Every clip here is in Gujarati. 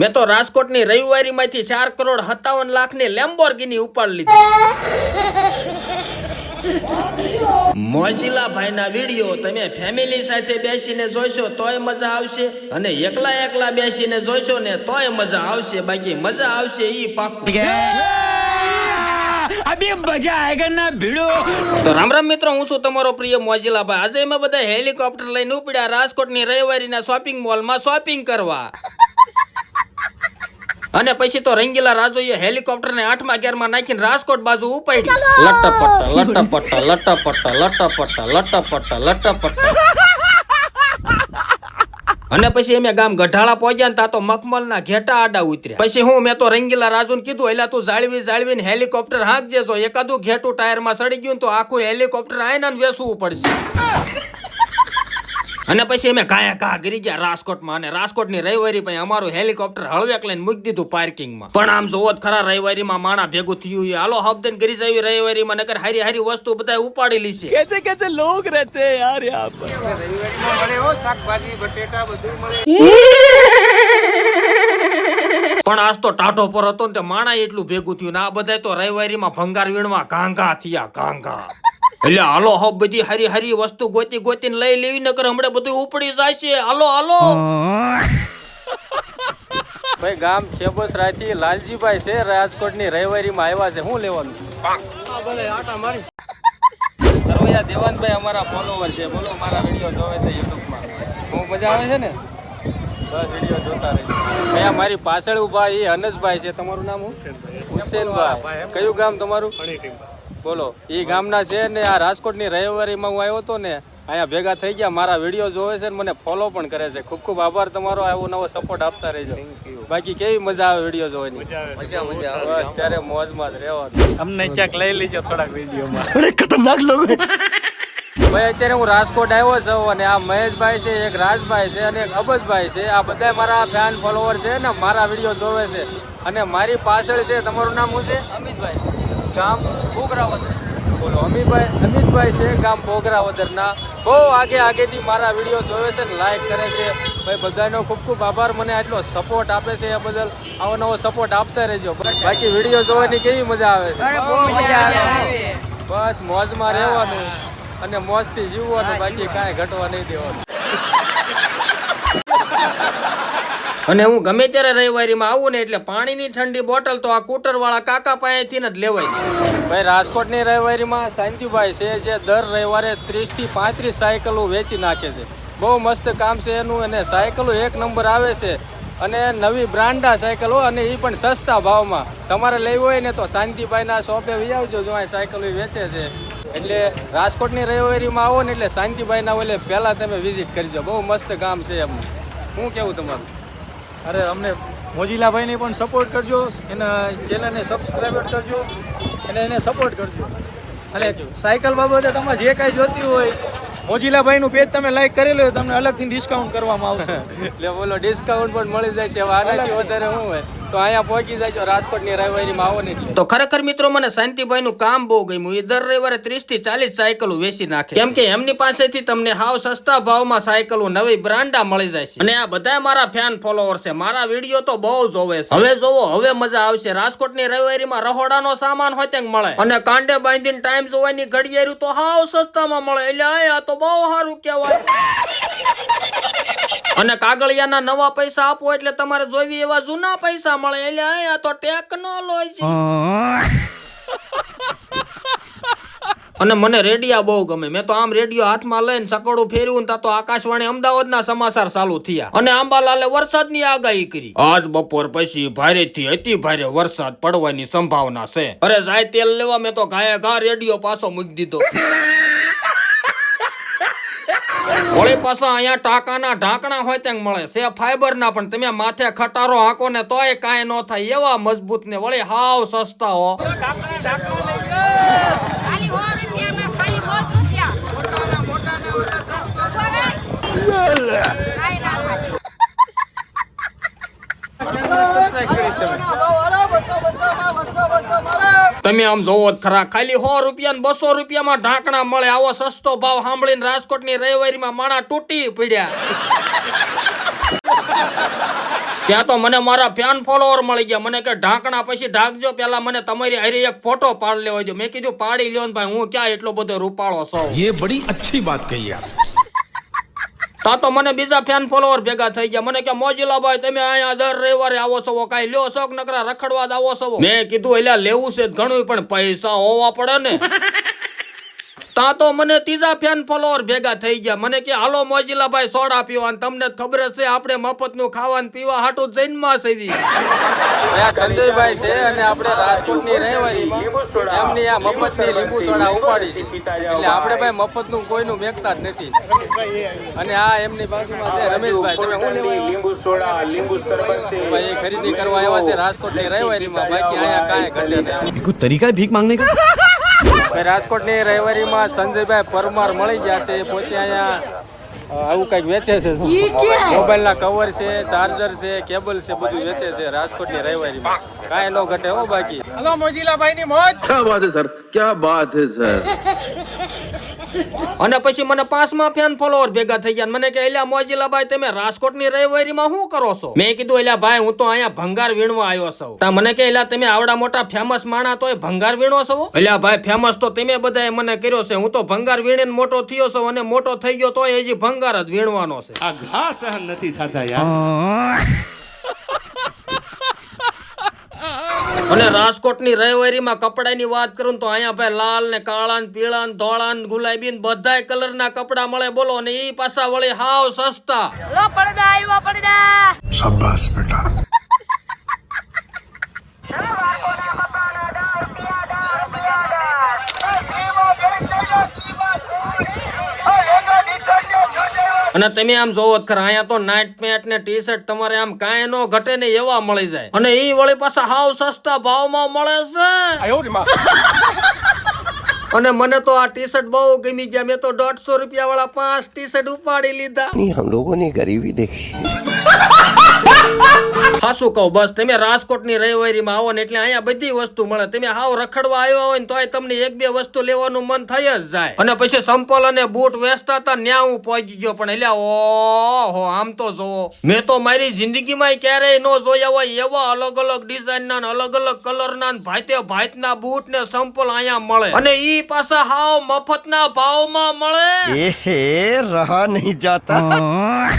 મેં તો રાજકોટની રવિવારીમાંથી ચાર કરોડ સત્તાવન લાખની લેમ્બોર્ગિની ઉપાડી લીધી. મોજીલા ભાઈના વીડિયો તમે ફેમિલી સાથે બેસીને જોઈશો તોય મજા આવશે અને એકલા એકલા બેસીને ને તોય મજા આવશે. બાકી મજા આવશે ઈ પાકું મજા ભીડો. રામ રામ મિત્રો હું છું તમારો પ્રિય મોજીલા ભાઈ આજે અમે બધા હેલિકોપ્ટર લઈને ઉપડ્યા રાજકોટની રવિવારીના શોપિંગ મોલમાં શોપિંગ કરવા. અને પછી તો રંગીલા રાજોએ હેલિકોપ્ટર ને આઠમા ગેરમાં નાખીને રાજકોટ બાજુ ઉપાડી લટપટ લટપટ લટપટ લટપટ લટપટ લટપટ. અને પછી અમે ગામ ગઢાળા પહોંચ્યા ને તા તો મખમલના ઘેટા આડા ઉતર્યા. પછી હું મેં તો રંગીલા રાજુને કીધું એટલે તું જાળવી જાળવીને હેલિકોપ્ટર હાંકજે જો એકાદું ઘેટું ટાયરમાં સડી ગયું ને તો આખું હેલિકોપ્ટર આયના ને વેસવું પડશે. અને પછી અમે કાયા કા ગીરી ગયા રાજકોટમાં. અને રાજકોટની રવિવારી પછી અમારું હેલિકોપ્ટર હળવેક લઈને મૂકી દીધું પાર્કિંગમાં. પણ આમ જોવો ખરા રવિવારીમાં માણા ભેગું થયું એ હાલો હબદન ગીરી જવી રવિવારીમાં નગર હારી હારી વસ્તુ બધા ઉપાડી લી છે. કેસે કેસે લોગ રહેતે યાર યહાં રવિવારીમાં મળે હો શાકભાજી બટેટા બધું મળે. પણ આજ તો ટાટો પર હતો ને તે માણા એટલું ભેગું થયું ને આ બધા તો રવિવારીમાં ભંગાર વીણવા ઘાંઘા થયા ઘાંઘા. એટલે હાલો હબ બધી હરી હરી વસ્તુ ગોતી ગોતીને લઈ લેવી નકર હમણાં બધું ઉપડી જાય છે હાલો હાલો. ભાઈ ગામ છેબસ રાથી લાલજીભાઈ છે રાજકોટની રવિવારીમાં આવ્યા છે. શું લેવાનું? સરવૈયા દેવાનભાઈ અમારા ફોલોવર છે. બોલો મારા વીડિયો જોવે છે યુટ્યુબમાં હું મજા આવે છે ને? બસ વીડિયો જોતા રહે. અહીંયા મારી પાછળ ઊભા એ હનસભાઈ છે. તમારું નામ હુસેનભાઈ. હુસેનભાઈ. કયું ગામ તમારું? બોલો એ ગામના છે ને આ રાજકોટની રવિવારીમાં હું આવ્યો હતો ને અહીંયા ભેગા થઈ ગયા મારા વીડિયો જોવે છે ને મને ફોલો પણ કરે છે. ખૂબ ખૂબ આભાર તમારો આવો નવો સપોર્ટ આપતા રહેજો. બાકી કેવી મજા આવે વીડિયો જોવાની? બસ ત્યારે મોજમાં જ રહેવા અમને ક્યાંક લઈ લેજો થોડાક વિડીયોમાં. ભાઈ અત્યારે હું રાજકોટ આવ્યો છું અને આ મહેશભાઈ છે એક રાજભાઈ છે અને એક અબજભાઈ છે. આ બધા મારા ફેન ફોલોવર છે ને મારા વીડિયો જોવે છે. અને મારી પાછળ છે તમારું નામ શું છે? અમિતભાઈ. ગામ પોગરાવદર બોલો અમિતભાઈ અમિતભાઈ છે ગામ પોગરાવદરના બહુ આગે આગેથી મારા વીડિયો જોવે છે ને લાઈક કરે છે. ભાઈ બધાનો ખૂબ ખૂબ આભાર. મને આટલો સપોર્ટ આપે છે એ બદલ આવો નવો સપોર્ટ આપતા રહેજો. બાકી વીડિયો જોવાની કેવી મજા આવે છે? બસ મોજમાં રહેવાનું અને મોજથી જીવવાનું. બાકી કાંઈ ઘટવા નહીં દેવાનું. અને હું ગમે ત્યારે રવિવારીમાં આવું ને એટલે પાણીની ઠંડી બોટલ તો આ કૂટર વાળા કાકા પાસેથી જ લેવાય. ભાઈ, રાજકોટની રવિવારીમાં શાંતિભાઈ છે જે દર રવિવારે ત્રીસથી પાંત્રીસ સાયકલો વેચી નાખે છે. બહુ મસ્ત કામ છે એનું અને સાયકલો એક નંબર આવે છે અને નવી બ્રાન્ડા સાયકલો અને એ પણ સસ્તા ભાવમાં. તમારે લેવી હોય ને તો શાંતિભાઈના શોપે વી આવજો જો અહીં સાયકલો વેચે છે. એટલે રાજકોટની રવિવારીમાં આવો ને એટલે શાંતિભાઈના ઓલે પહેલાં તમે વિઝિટ કરજો બહુ મસ્ત કામ છે એમનું. શું કેવું તમારું? અરે અમને મોજીલાભાઈને પણ સપોર્ટ કરજો એના ચેનલને સબસ્ક્રાઈબ કરજો અને એને સપોર્ટ કરજો. અને સાયકલ બાબતે તમારે જે કાંઈ જોતી હોય મોજીલાભાઈનું પેજ તમે લાઈક કરી લો તમને અલગથી ડિસ્કાઉન્ટ કરવામાં આવશે. એટલે બોલો ડિસ્કાઉન્ટ પણ મળી જાય છે આનાથી વધારે શું હોય? તો અહીંયા પહોંચી જાય રાજકોટની રવિવારીમાં આવો ને તો ખરેખર મિત્રો મને શાંતિભાઈ નું કામ બહુ ગમ્યું. એ દર રવિવારે ત્રીસથી ચાલીસ સાયકલો વેચી નાખે કેમ કે એમની પાસેથી તમને હાવ સસ્તા ભાવમાં સાયકલો નવી બ્રાન્ડા મળી જાય છે. અને આ બધા મારા ફેન ફોલોવર છે. મારા વીડિયો તો બહુ જોવે છે. હવે જોવો હવે મજા આવશે. રાજકોટની રવિવારીમાં રહોડાનો સામાન હોય ત્યાં મળે. અને કાંડે બાંધીને ટાઈમ જોવાની ઘડિયાળું તો હાવ સસ્તામાં મળે. એટલે આ તો બહુ સારું કહેવાય. અને કાગળિયાના નવા પૈસા આપો એટલે તમારે જોઈવી એવા જૂના પૈસા મળે. એટલે આ તો ટેકનોલોજી અને મને રેડિયા બહુ ગમે. મેં તો આમ રેડિયો હાથમાં લઈને સકડું ફેર્યું તા તો આકાશવાણી અમદાવાદના સમાચાર ચાલુ થયા. અને આંબાલાલે વરસાદની આગાહી કરી. આજ બપોર પછી ભારેથી અતિ ભારે વરસાદ પડવાની સંભાવના છે. અરે જાય તેલ લેવા મેં તો ઘાએ ઘા રેડિયો પાછો મૂકી દીધો. વળી પાછા અહીંયા ટાંકાના ઢાંકણા હોય ત્યાં મળે છે. ફાઈબર ના પણ તમે માથે ખટારો હાંકો ને તોય કાંઈ ન થાય એવા મજબૂત ને વળી હાવ સસ્તા હો. તમે આમ જોવો ખરા. ખાલી સો રૂપિયા બસો રૂપિયામાં ઢાંકણા મળે. આવો સસ્તો ભાવ સાંભળીને રાજકોટની રવિવારીમાં માણા તૂટી પડ્યા. ત્યાં તો મને મારા ફેન ફોલોવર મળી ગયા. મને કે ઢાંકણા પછી ઢાંકજો. પેલા મને તમારી હરી એક ફોટો પાડ લેવો જો મેં કીધું, પાડી લ્યો ને ભાઈ, હું ક્યાં એટલો બધો રૂપાળો છો? એ બડી અચ્છી વાત કહી યાર. તા તો મને બીજા ફેન ફોલોવર ભેગા થઈ ગયા. મને કે મોજીલા ભાઈ તમે અહીંયા દર રવિવારે આવો છો કઈ લ્યો શોખ નકરા રખડવા જ આવો છો મેં કીધું એટલે લેવું છે ઘણું પણ પૈસા હોવા પડે ને. તા તો મને ત્રીજા ફેન ફોલોવર ભેગા થઈ ગયા. મને કે હાલો મોજીલા ભાઈ સોડા પીવા. તમને ખબર જ છે આપણે મફતનું ખાવાનું પીવા હાટું જૈનમાં સેવી આ સંજયભાઈ છે અને આપણે રાજકોટની રહેવાની એમની આ મફતની લીંબુ સોડા ઉપાડી એટલે આપણે ભાઈ મફતનું કોઈનું મેકતા નથી. અને આ એમની બાજુમાં છે ખરીદી કરવા આવ્યા છે રાજકોટની રહેવાનીમાં બાકી અહીંયા કાંઈ ઘટે તરીકા ભીખ માંગને કા? રાજકોટની રહેવારીમાં સંજયભાઈ પરમાર મળી ગયા છે. પોતે અહીંયા આવું કંઈક વેચે છે મોબાઈલ ના કવર છે ચાર્જર છે કેબલ છે બધું વેચે છે રાજકોટની રવિવારી માં કાંઈ નો ઘટે હો બાકી. હેલો મોજીલા ભાઈ ની મોજ. ક્યાં વાત છે સર? ક્યાં વાત છે સર? અને પછી મને પાંચમા ફેન ફોલોવર ભેગા થઈ ગયા મને કે એલા મોજીલા ભાઈ તમે રાજકોટની રવિવારીમાં શું કરો છો? મેં કીધું એલા ભાઈ હું તો અહીંયા ભંગાર વીણવા આવ્યો છું. તા મને કે એલા તમે આવડા મોટા ફેમસ માણા તો ભંગાર વીણો છો? એલા ભાઈ ફેમસ તો તમે બધાએ મને કર્યો છે. હું તો ભંગાર વીણીને મોટો થયો છું અને મોટો થઈ ગયો તોય હજી ભંગાર જ વીણવાનો છે. આ ઘા સહન નથી થતા યાર. અને રાજકોટની રહેવારીમાં કપડાની વાત કરું તો અહીંયા ભાઈ લાલ ને કાળા ને પીળા ને ધોળા ને ગુલાબી ને બધાય કલર ના કપડા મળે બોલો ને એ પાછા વળી હાવ સસ્તા. પડદા આવ્યો પડદા. શાબાશ બેટા. અને તમે આમ જોવો ખરા અહીંયા તો નાઇટ પેન્ટ ને ટી શર્ટ તમારે આમ કાંઈ નો ઘટે ને એવા મળી જાય. અને એ વળી પાછા હાવ સસ્તા ભાવમાં મળે છે. અને મને તો આ ટી શર્ટ બહુ ગમી ગયા. મેં તો દોઢસો રૂપિયા વાળા પાંચ ટી શર્ટ ઉપાડી લીધા. હમ લોકોની ગરીબી દેખી. હાસું કહું બસ. તમે રાજકોટની રવિવારીમાં આવો ને એટલે અહીંયા બધી વસ્તુ મળે. તમે હાવ રખડવા આવ્યા હોય ને તોય તમને એક બે વસ્તુ લેવાનું મન થઈ જ જાય. અને પછી સંપલ અને બૂટ વેચતા હતા ન્યા હું પહોંચી ગયો પણ એટલે ઓહો આમ તો જોવો મેં તો મારી જિંદગીમાં ક્યારેય ન જોયા હોય એવા અલગ અલગ ડિઝાઇનના અલગ અલગ કલરના ભાતે ભાતના બૂટ ને સંપલ અહીંયા મળે. અને ઈ પાછા હાવ મફતના ભાવમાં મળે. એ રહા નહીં જાતા.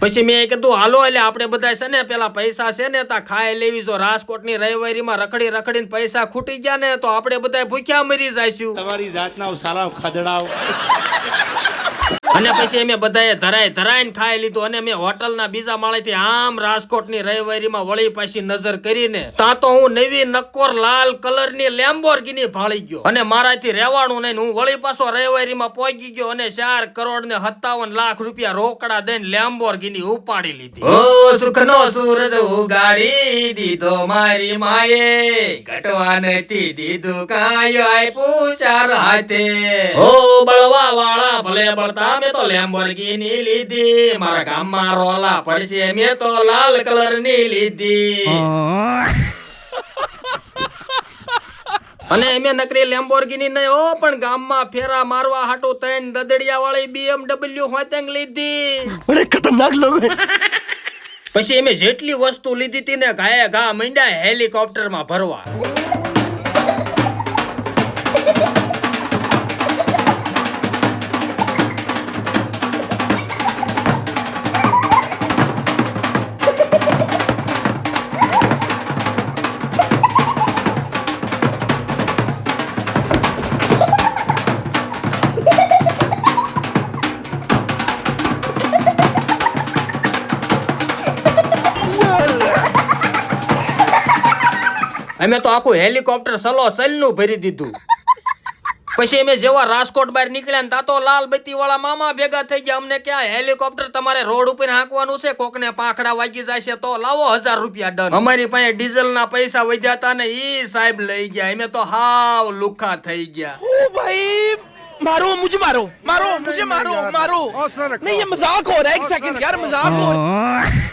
પછી મેં કીધું, હાલો, એટલે આપણે બધા છે ને, પેલા પૈસા છે ને, તા ખાઈ લેવી, જો રાજકોટની રવિવારીમાં રખડી રખડીને પૈસા ખૂટી ગયા ને, તો આપણે બધા ભૂખ્યા મરી જઈશું. તમારી જાતના સારા ખદડાવ અને પછી અમે બધાએ ધરાય ધરાઈને ખાઈ લીધું અને મેં હોટલના બીજા માળેથી આમ રાજકોટની રવિવારીમાં વળી પાછી નજર કરીને ત્યાં તો હું નવી નક્કોર લાલ કલરની લેમ્બોર્ગિની ભાળી ગયો અને મારાથી રહેવાનું નહીં હું વળી પાછો રવિવારીમાં પહોંચી ગયો અને ચાર કરોડ ને સત્તાવન લાખ રૂપિયા રોકડા દઈને લેમ્બોર્ગિની ઉપાડી લીધી. ઓ સુખનો સૂરજ ઉગાડી દીધો મારી માએ ઘટવા નથી દીધું કાયો આપ્યું ચાર હાથે. ઓ બળવા વાળા ભલે બળતા મેં તો લેમ્બોર્ગિની લીધી મારા ગામમાં રોલા પડશે મેં તો લાલ કલરની લીધી. અને એમ નકરી લેમ્બોર્ગિની નહીં ઓ પણ ગામમાં ફેરા મારવા હાટુ ત્રણ દદડિયા વાળી બીએમડબલ્યુ હોતેંગ લીધી. અરે ખતરનાક લોકો. પછી એમે જેટલી વસ્તુ લીધી હતી ને ગાયે ગા મંડ્યા હેલિકોપ્ટરમાં ભરવા. અમે તો આખું હેલિકોપ્ટર સલો સલનું ભરી દીધું પછી અમે જેવા રાજકોટ બહાર નીકળ્યા ને તા તો લાલ બત્તી વાળા મામા ભેગા થઈ ગયા અમને ક્યાં હેલિકોપ્ટર તમારે રોડ ઉપર હાંકવાનું છે કોકને પાંખડા વાગી જાય છે તો લાવો હજાર રૂપિયા ડન અમારી પાસે ડીઝલ ના પૈસા વધ્યા હતા ને ઈ સાહેબ લઈ ગયા અમે તો હાવ લુખા થઈ ગયા भाई मारो मुझे मारो मारो मुझे मारो मारो नहीं ये मजाक हो रहा है एक सेकंड यार मजाक हो रहा है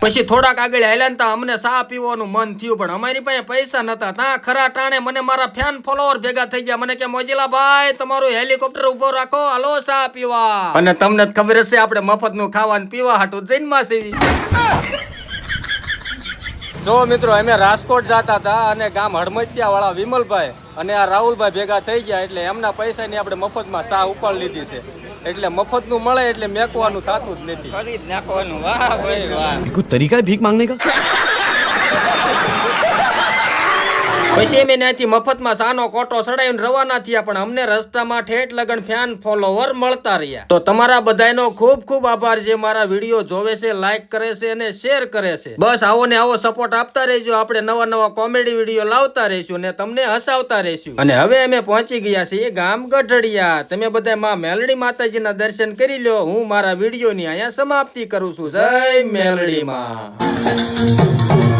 પછી થોડાક આગળ હાલ્યા ને તા અમને ચા પીવાનું મન થયું. પણ અમારી પાસે પૈસા નતા. ત્યાં ખરા ટાણે મને મારા ફેન ફોલોવર ભેગા થઈ ગયા. મને કે મોજીલા ભાઈ તમારું હેલિકોપ્ટર ઊભો રાખો. હાલો ચા પીવા. અને તમને જ ખબર હશે આપણે મફતનું ખાવાનું પીવા હાટું જઈને માં સેવી જો મિત્રો અમે રાજકોટ જતા હતા અને ગામ હડમતિયાવાળા વિમલભાઈ અને આ રાહુલભાઈ ભેગા થઈ ગયા એટલે એમના પૈસાની આપણે મફતમાં સાહ ઉપાડ લીધી છે. એટલે મફતનું મળે એટલે મેકવાનું થતું જ નથી. નાખવાનું. વાહ ભાઈ વાહ. તરીકા ભીખ માંગને કા? પછી અમે ત્યાંથી મફતમાં સાનો કોટો ચડાવીને રવાના થયા, પણ અમને રસ્તામાં ઠેઠ લગન ફેન ફોલોવર મળતા રહ્યા. તો તમારા બધાનો ખૂબ ખૂબ આભાર જે મારા વીડિયો જોવે છે લાઈક કરે છે અને શેર કરે છે. બસ આવો ને આવો સપોર્ટ આપતા રહેજો. આપણે નવા નવા કોમેડી વીડિયો લાવતા રહીશું અને તમને હસાવતા રહીશું. અને હવે અમે પહોંચી ગયા છીએ ગામ ગઢડિયા. તમે બધા માં મેલડી માતાજીના દર્શન કરી લો. હું મારા વિડીયોની અહીંયા સમાપ્તિ કરું છું. જય મેલડી માં.